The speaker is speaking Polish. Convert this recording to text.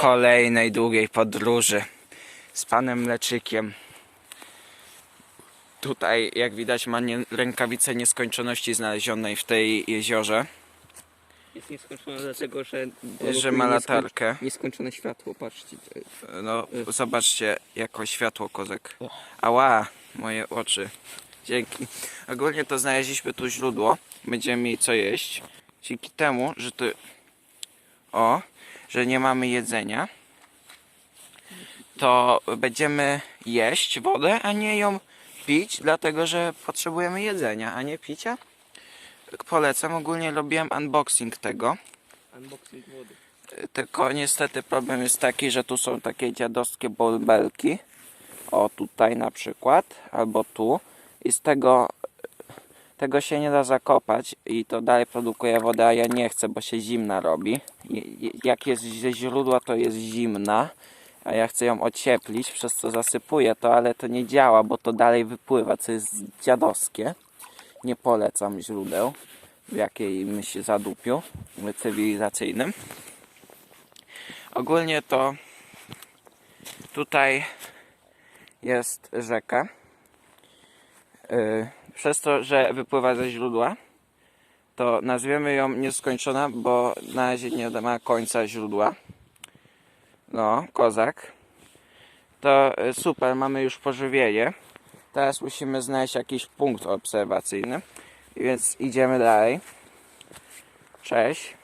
kolejnej długiej podróży z panem Mleczykiem. Tutaj, jak widać, ma nie, rękawicę nieskończoności znalezionej w tej jeziorze, Jest nieskończone dlatego, że... że ma latarkę. Nieskończone światło, patrzcie. No, zobaczcie, jako światło kozek. Ała, moje oczy. Dzięki. Ogólnie to znaleźliśmy tu źródło. Będziemy mieli co jeść. Dzięki temu, że tu... O, że nie mamy jedzenia. To będziemy jeść wodę, a nie ją pić, dlatego że potrzebujemy jedzenia, a nie picia. Polecam, ogólnie robiłem unboxing tego. Unboxing wody. Tylko niestety problem jest taki, że tu są takie dziadowskie bąbelki. O tutaj na przykład, albo tu. I z tego tego się nie da zakopać i to dalej produkuje wodę, a ja nie chcę, bo się zimna robi. Jak jest ze źródła, to jest zimna, a ja chcę ją ocieplić, przez co zasypuję to, ale to nie działa, bo to dalej wypływa, co jest dziadowskie. Nie polecam źródeł w jakiej się zadupiu cywilizacyjnym. Ogólnie to tutaj jest rzeka. Yy, Przez to, że wypływa ze źródła, to nazwiemy ją nieskończona, bo na razie nie ma końca źródła. No, kozak. To yy, super, mamy już pożywienie. Teraz musimy znaleźć jakiś punkt obserwacyjny. Więc idziemy dalej. Cześć.